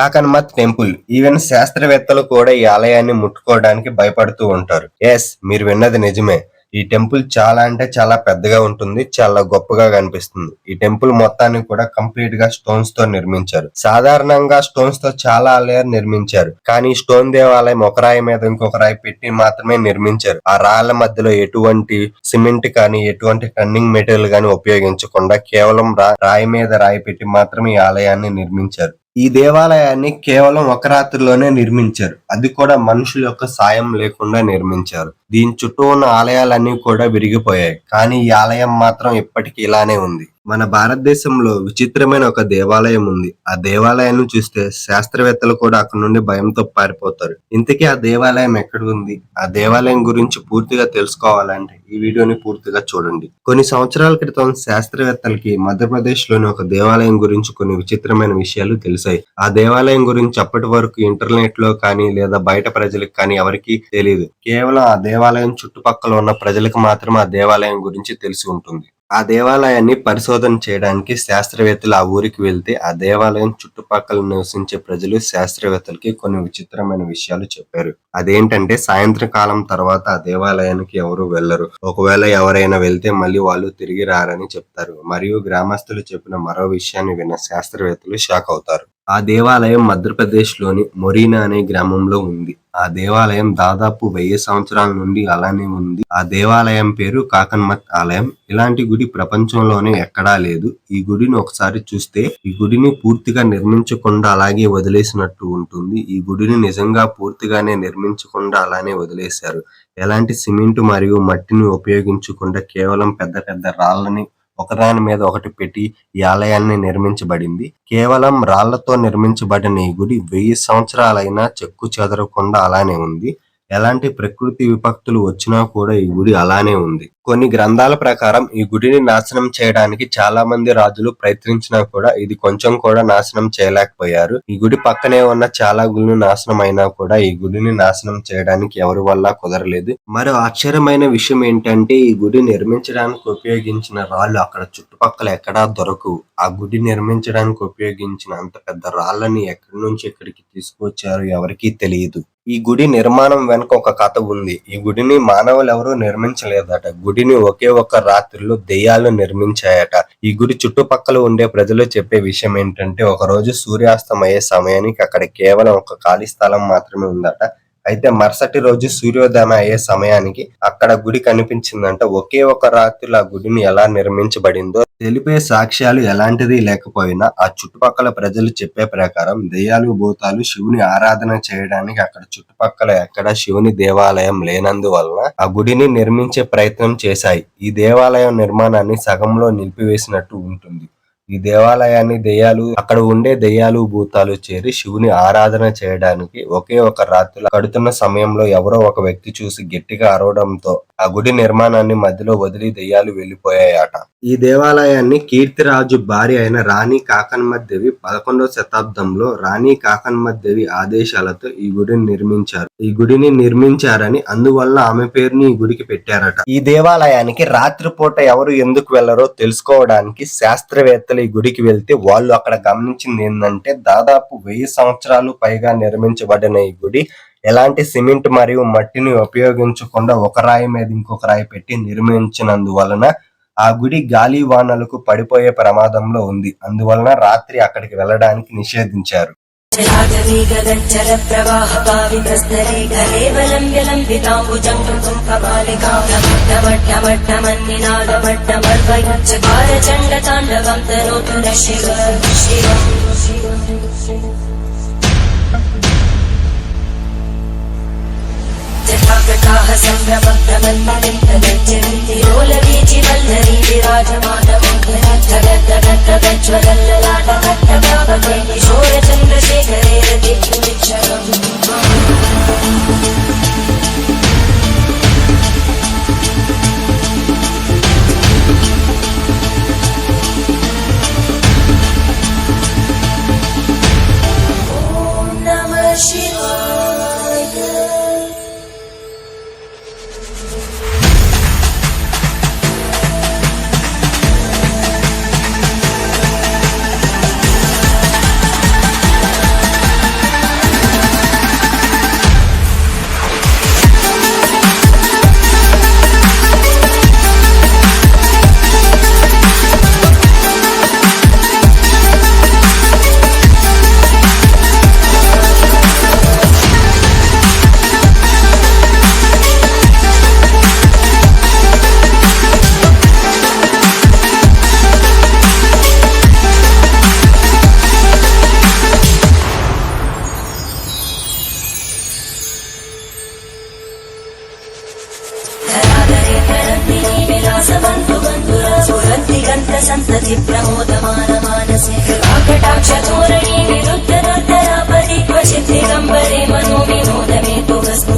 కాకన్మత్ temple. Even శాస్త్రవేత్తలు కూడా ఈ ఆలయాన్ని ముట్టుకోవడానికి భయపడుతూ ఉంటారు. ఎస్ మీరు విన్నది నిజమే. ఈ టెంపుల్ చాలా అంటే చాలా పెద్దగా ఉంటుంది చాలా గొప్పగా కనిపిస్తుంది. ఈ టెంపుల్ మొత్తాన్ని కూడా కంప్లీట్గా స్టోన్స్తో నిర్మించారు. సాధారణంగా స్టోన్స్తో చాలా ఆలయాలు నిర్మించారు. కానీ స్టోన్ దేవాలయం ఒక రాయి మీద ఇంకొక రాయి పెట్టి మాత్రమే నిర్మించారు. ఆ రాళ్ళ మధ్యలో ఎటువంటి సిమెంట్ కానీ ఎటువంటి టన్నింగ్ మెటీరియల్ కానీ ఉపయోగించకుండా కేవలం రా- రాయి మీద రాయి పెట్టి మాత్రమే ఈ ఆలయాన్ని నిర్మించారు. ఈ దేవాలయాన్ని కేవలం ఒక రాత్రిలోనే నిర్మించారు. అది కూడా మనుషుల యొక్క సాయం లేకుండా నిర్మించారు. దీని చుట్టూ ఉన్న ఆలయాలన్నీ కూడా విరిగిపోయాయి. కానీ ఈ ఆలయం మాత్రం ఇప్పటికీ ఇలానే ఉంది. మన భారతదేశంలో విచిత్రమైన ఒక దేవాలయం ఉంది. ఆ దేవాలయాన్ని చూస్తే శాస్త్రవేత్తలు కూడా అక్కడ నుండి భయంతో పారిపోతారు. ఇంతకీ ఆ దేవాలయం ఎక్కడ ఉంది? ఆ దేవాలయం గురించి పూర్తిగా తెలుసుకోవాలంటే ఈ వీడియోని పూర్తిగా చూడండి. కొన్ని సంవత్సరాల క్రితం శాస్త్రవేత్తలకి మధ్యప్రదేశ్లోని ఒక దేవాలయం గురించి కొన్ని విచిత్రమైన విషయాలు తెలిసాయి. ఆ దేవాలయం గురించి అప్పటి వరకు ఇంటర్నెట్లో కానీ లేదా బయట ప్రజలకు కానీ ఎవరికి తెలియదు కేవలం ఆ దేవాలయం చుట్టుపక్కల ఉన్న ప్రజలకు మాత్రమే ఆ దేవాలయం గురించి తెలిసి ఉంటుంది. ఆ దేవాలయాన్ని పరిశోధన చేయడానికి శాస్త్రవేత్తలు ఆ ఊరికి వెళ్తే ఆ దేవాలయం చుట్టుపక్కల నివసించే ప్రజలు శాస్త్రవేత్తలకి కొన్ని విచిత్రమైన విషయాలు చెప్పారు. అదేంటంటే సాయంత్రం కాలం తర్వాత ఆ దేవాలయానికి ఎవరు వెళ్ళరు ఒకవేళ ఎవరైనా వెళ్తే మళ్ళీ వాళ్ళు తిరిగి రారని చెప్తారు. మరియు గ్రామస్తులు చెప్పిన మరో విషయాన్ని విన్న శాస్త్రవేత్తలు షాక్ అవుతారు. ఆ దేవాలయం మధ్యప్రదేశ్లోని మొరీనా అనే గ్రామంలో ఉంది. ఆ దేవాలయం దాదాపు వెయ్యి సంవత్సరాల నుండి అలానే ఉంది. ఆ దేవాలయం పేరు కాకన్మత్ ఆలయం. ఇలాంటి గుడి ప్రపంచంలోనే ఎక్కడా లేదు. ఈ గుడిని ఒకసారి చూస్తే ఈ గుడిని పూర్తిగా నిర్మించకుండా అలాగే వదిలేసినట్టు ఉంటుంది. ఈ గుడిని నిజంగా పూర్తిగానే నిర్మించకుండా అలానే వదిలేశారు. ఎలాంటి సిమెంట్ మరియు మట్టిని ఉపయోగించకుండా కేవలం పెద్ద పెద్ద రాళ్ళని ఒకదాని మీద ఒకటి పెట్టి ఈ ఆలయాన్ని నిర్మించబడింది. కేవలం రాళ్ళతో నిర్మించబడిన ఈ గుడి వెయ్యి సంవత్సరాలైనా చెక్కు చెదరకుండా అలానే ఉంది. ఎలాంటి ప్రకృతి విపత్తులు వచ్చినా కూడా ఈ గుడి అలానే ఉంది. కొన్ని గ్రంథాల ప్రకారం ఈ గుడిని నాశనం చేయడానికి చాలా మంది రాజులు ప్రయత్నించినా కూడా ఇది కొంచెం కూడా నాశనం చేయలేకపోయారు. ఈ గుడి పక్కనే ఉన్న చాలా గుళ్ళు నాశనం అయినా కూడా ఈ గుడిని నాశనం చేయడానికి ఎవరి వల్ల కుదరలేదు. మరో ఆశ్చర్యమైన విషయం ఏంటంటే ఈ గుడి నిర్మించడానికి ఉపయోగించిన రాళ్ళు అక్కడ చుట్టుపక్కల ఎక్కడా దొరకవు. ఆ గుడి నిర్మించడానికి ఉపయోగించిన అంత పెద్ద రాళ్ళని ఎక్కడి నుంచి ఎక్కడికి తీసుకొచ్చారు ఎవరికీ తెలియదు. ఈ గుడి నిర్మాణం వెనుక ఒక కథ ఉంది. ఈ గుడిని మానవులు ఎవరూ నిర్మించలేదట. గుడిని ఒకే ఒక్క రాత్రిలో దెయ్యాలు నిర్మించాయట. ఈ గుడి చుట్టుపక్కల ఉండే ప్రజలు చెప్పే విషయం ఏంటంటే ఒక రోజు సూర్యాస్తం అయ్యే సమయానికి అక్కడ కేవలం ఒక ఖాళీ స్థలం మాత్రమే ఉందట. అయితే మరుసటి రోజు సూర్యోదయం అయ్యే సమయానికి అక్కడ గుడి కనిపించిందంట. ఒకే ఒక రాత్రిలో ఆ గుడిని ఎలా నిర్మించబడిందో తెలిపే సాక్ష్యాలు ఎలాంటిది లేకపోయినా ఆ చుట్టుపక్కల ప్రజలు చెప్పే ప్రకారం దెయ్యాలు భూతాలు శివుని ఆరాధన చేయడానికి అక్కడ చుట్టుపక్కల ఎక్కడ శివుని దేవాలయం లేనందువలన ఆ గుడిని నిర్మించే ప్రయత్నం చేశాయి. ఈ దేవాలయం నిర్మాణాన్ని సగంలో నిలిపివేసినట్టు ఉంటుంది. ఈ దేవాలయాన్ని దెయ్యాలు అక్కడ ఉండే దెయ్యాలు భూతాలు చేరి శివుని ఆరాధన చేయడానికి ఒకే ఒక రాత్రి కడుతున్న సమయంలో ఎవరో ఒక వ్యక్తి చూసి గట్టిగా అరవడంతో ఆ గుడి నిర్మాణాన్ని మధ్యలో వదిలి దెయ్యాలు వెళ్ళిపోయాయట ఈ దేవాలయాన్ని కీర్తిరాజు భార్య అయిన రాణి కాకన్మత్ దేవి పదకొండవ శతాబ్దంలో రాణి కాకన్మత్ దేవి ఆదేశాలతో ఈ గుడిని నిర్మించారు. ఈ గుడిని నిర్మించారని అందువల్ల ఆమె పేరుని ఈ గుడికి పెట్టారట. ఈ దేవాలయానికి రాత్రిపూట ఎవరు ఎందుకు వెళ్ళరో తెలుసుకోవడానికి శాస్త్రవేత్తలు ఈ గుడికి వెళ్తే వాళ్ళు అక్కడ గమనించింది ఏంటంటే దాదాపు వెయ్యి సంవత్సరాలు పైగా నిర్మించబడిన ఈ గుడి ఎలాంటి సిమెంట్ మరియు మట్టిని ఉపయోగించకుండా ఒక రాయి మీద ఇంకొక రాయి పెట్టి నిర్మించినందువలన ఆ గుడి గాలి వానలకు పడిపోయే ప్రమాదంలో ఉంది. అందువలన రాత్రి అక్కడికి వెళ్ళడానికి నిషేధించారు. अग्रताः सम्भ्रमभ्रमन्मनिन्दगज्जविन्दिरोलवीचिवल्लरी विराजमानमुद्धरद्धगद्धगद्धगज्ज्वलल्ललाटकट्टव्यापकै किशोरचन्द्रशेखरे रतिपुरिक्षरम् మనసి ప్రమోదమాన మానసి. కటాక్ష ధోరణి నిరుద్ధ దుర్ధరాపది క్వచిత్తి గంబరే మనో వినోదమే తు వస్తు